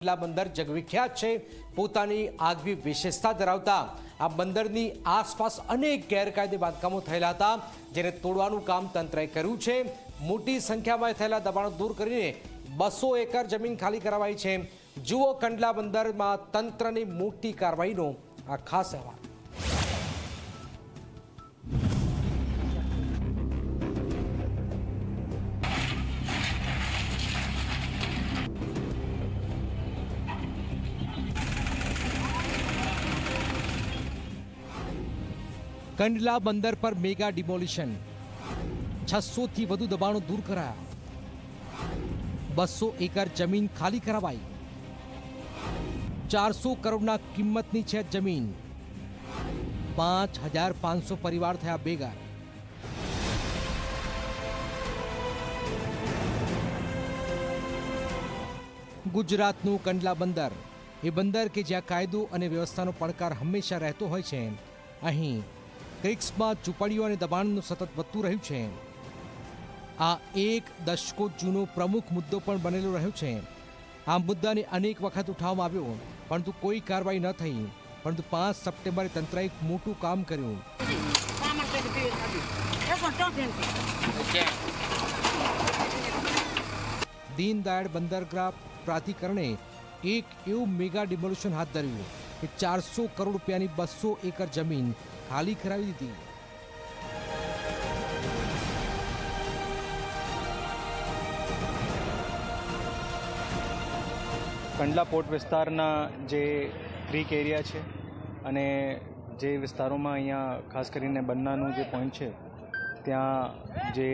કંડલા બંદર જગવિખ્યાત છે. પોતાની આગવી વિશેષતા ધરાવતા આ બંદરની આસપાસ અનેક ગેરકાયદે બાંધકામો થયેલા હતા, જેને તોડવાનું કામ તંત્રએ કર્યું છે. મોટી સંખ્યામાં થયેલા દબાણો દૂર કરીને બસો એકર જમીન ખાલી કરાવાઈ છે. જુઓ કંડલા બંદરમાં તંત્રની મોટી કાર્યવાહીનો આ ખાસ અહેવાલ. કંડલા બંદર પર મેગા ડિમોલિશન. છસોથી વધુ દબાણો દૂર કરાયા. બસો એકર જમીન ખાલી કરાવાઈ. ચારસો કરોડના કિંમતની છે જમીન. પાંચ હજાર પાંચસો પરિવાર થયા ભેગા. ગુજરાતનું કંડલા બંદર. એ બંદર કે જ્યાં કાયદો અને વ્યવસ્થાનો પડકાર હંમેશા રહેતો હોય છે. અહીં ક્રિક્સમાં ચૂંટણીઓ અને દબાણનું સતત વધતું રહ્યું છે આ એક દશકો જૂનો પ્રમુખ મુદ્દો પણ બનેલો રહ્યો છે આ મુદ્દાને અનેક વખત ઉઠાવવામાં આવ્યો, પરંતુ કોઈ કાર્યવાહી ન થઈ, પરંતુ પાંચ સપ્ટેમ્બરે તંત્રએ એક મોટું કામ કર્યું. દીનદયાળ બંદરગાહ પ્રાધિકરણે એક એવું મેગા ડિમોલ્યુશન હાથ ધર્યું કે ચારસો કરોડ રૂપિયાની બસો એકર જમીન ખાલી કરાવી દીધી. કંડલા પોર્ટ વિસ્તારના જે ક્રીક એરિયા છે અને જે વિસ્તારોમાં અહીંયા ખાસ કરીને બંનાનું જે પોઈન્ટ છે, ત્યાં જે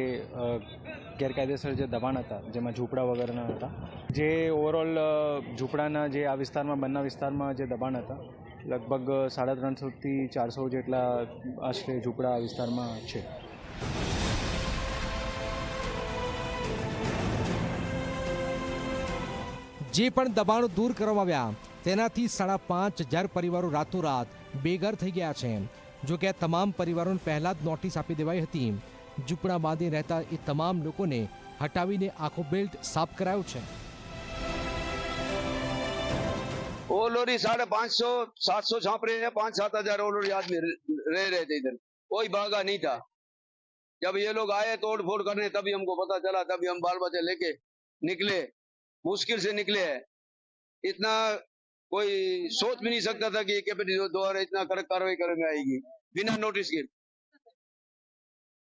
ગેરકાયદેસર જે દબાણ હતા, જેમાં ઝૂંપડા વગરના હતા, જે ઓવરઓલ ઝૂંપડાના જે આ વિસ્તારમાં, બંના વિસ્તારમાં જે દબાણ હતા લગભગ સાડા ત્રણસોથી ચારસો જેટલા આશરે ઝૂંપડા વિસ્તારમાં છે. જે પણ દબાણો દૂર કરવામાં આવ્યા, તેનાથી સાડા પાંચ હજાર પરિવારો રાતોરાત બેઘર થઈ ગયા છે. જો કે આ તમામ પરિવારોને પહેલા જ નોટિસ આપી દેવાઈ હતી. ઝૂંપડા બાંધી રહેતા એ તમામ લોકોને હટાવીને આખો બેલ્ટ સાફ કરાયો છે. ओलोरी साढ़े पाँच सौ, सात सौ छाप रहे हैं, पाँच सात हज़ार ओलोरी आदमी रह रहे थे इधर। कोई भागा नहीं था। जब ये लोग आए तोड़ फोड़ करने तभी हमको पता चला, तभी हम बाल बच्चे लेके निकले, मुश्किल से निकले हैं। इतना कोई सोच भी नहीं सकता था कि कैपिटल द्वारा इतना कड़क कार्रवाई करेंगे आएगी, बिना नोटिस के।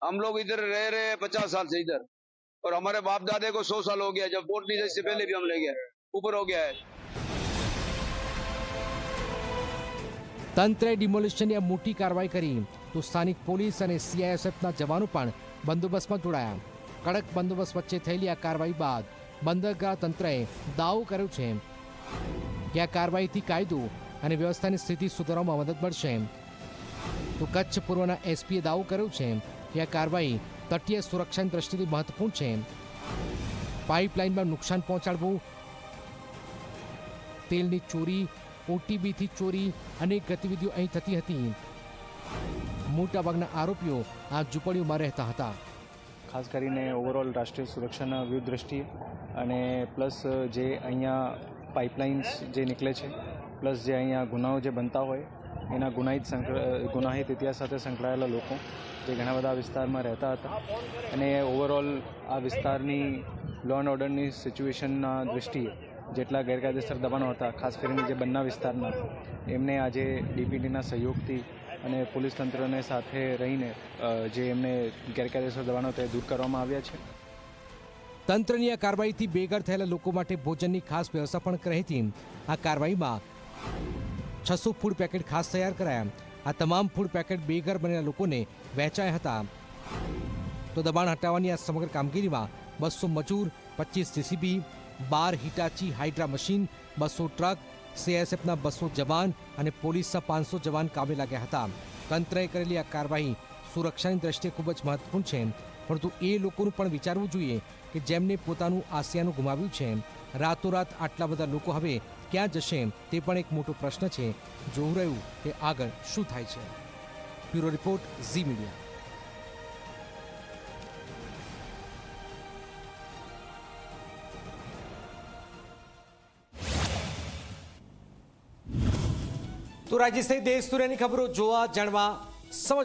हम लोग इधर रह रहे हैं पचास साल से इधर, और हमारे बाप दादे को सौ साल हो गया, जब पोर्ट ली इससे पहले भी हम ले गए, ऊपर हो गया है। તંત્રે ડિમોલિશનની આ મોટી કાર્યવાહી કરી. તો સ્થાનિક પોલીસ અને સીઆઈએસએફના જવાનો પણ બંદોબસ્તમાં જોડાયા. કડક બંદોબસ્ત વચ્ચે થયેલી આ કાર્યવાહી બાદ બંદરગાહ તંત્રએ દાવો કર્યો છે કે આ કાર્યવાહીથી કાયદો અને વ્યવસ્થાની સ્થિતિ સુધારવામાં મદદ મળશે. તો કચ્છ પૂર્વના એસપીએ દાવો કર્યો છે કે આ કાર્યવાહી તટીય સુરક્ષાની દ્રષ્ટિથી મહત્વપૂર્ણ છે. પાઇપલાઇનમાં નુકસાન પહોંચાડવું, તેલની ચોરી ઓટીબીથી ચોરી અનેક ગતિવિધિઓ અહીં થતી હતી. મોટાભાગના આરોપીઓ આ ઝૂંપડીઓમાં રહેતા હતા. ખાસ કરીને ઓવરઓલ રાષ્ટ્રીય સુરક્ષાના વ્યૂહ દ્રષ્ટિએ અને પ્લસ જે અહીંયા પાઇપલાઇન્સ જે નીકળે છે પ્લસ જે અહીંયા ગુનાઓ જે બનતા હોય, એના ગુનાહિત ગુનાહિત ઇતિહાસ સાથે સંકળાયેલા લોકો જે ઘણા બધા વિસ્તારમાં રહેતા હતા. અને ઓવરઓલ આ વિસ્તારની લો એન્ડ ઓર્ડરની સિચ્યુએશનના દૃષ્ટિએ જેટલા ગેરકાયદેસર દબાણો હતા, ખાસ કરીને જે બંના વિસ્તારના, એમને આજે ડીપીટીના સહયોગથી અને પોલીસ તંત્રને સાથે રહીને જે એમને ગેરકાયદેસર દબાણો તે દૂર કરવામાં આવ્યા છે. તંત્રની આ કાર્યવાહીથી બેઘર થયેલા લોકો માટે ભોજનની ખાસ વ્યવસ્થા પણ કરી હતી. આ કાર્યવાહીમાં છસો ફૂડ પેકેટ ખાસ તૈયાર કરાયા. આ તમામ ફૂડ પેકેટ બેઘર બનેલા લોકોને વહેંચાયા હતા. તો દબાણ હટાવવાની આ સમગ્ર કામગીરીમાં બસો મજૂર, પચીસ જીસીબી બાર હિટાચી હાઇડ્રા મશીન, બસો ટ્રક, સીએસએફના બસો જવાન અને પોલીસના પાંચસો જવાન કામે લાગ્યા હતા. તંત્રએ કરેલી આ કાર્યવાહી સુરક્ષાની દ્રષ્ટિએ ખૂબ જ મહત્વપૂર્ણ છે. પરંતુ એ લોકોનું પણ વિચારવું જોઈએ કે જેમને પોતાનું આસિયાનું ગુમાવ્યું છે, રાતોરાત આટલા બધા લોકો હવે ક્યાં જશે, તે પણ એક મોટો પ્રશ્ન છે. જોવું રહ્યું કે આગળ શું થાય છે. Bureau report Zee Media. તો રાજ્ય સહિત દેશ દુનિયાની ખબરો જોવા જાણવા સમજવા